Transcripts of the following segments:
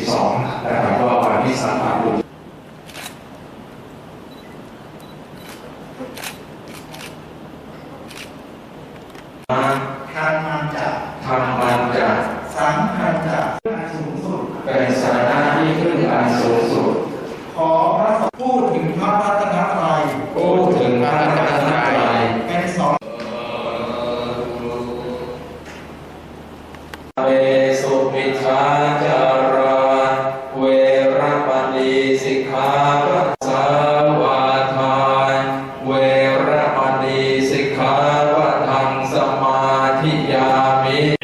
12นะครับก็วันที่3ธันวาคมทานจากทำมาจากสังฆาจากสูงสุดเป็นสาระที่ขึ้นอันสูง ทิยามี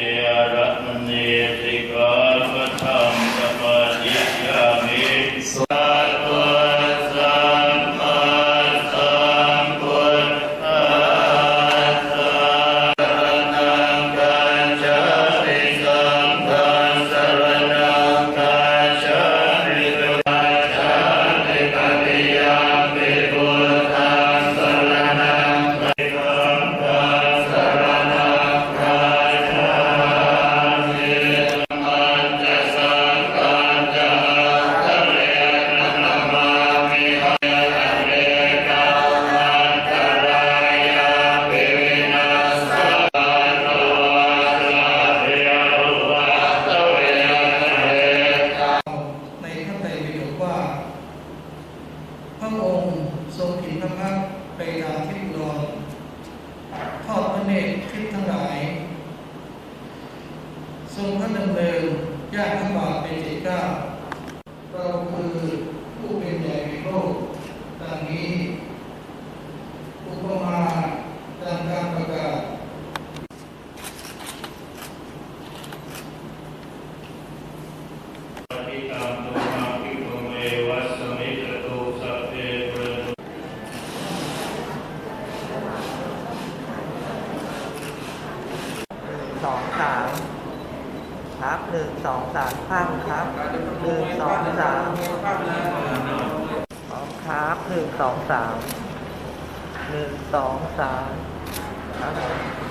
ทรงถินพักไปทางทิพย์นอนทอดพระเนตรทิศทั้งหลาย ทรงพระดำเนิน สามครับหนึ่งสองสามข้ามครับหนึ่งสองสามมครับหนึ่งสองสามหนึ่งสองสามครับ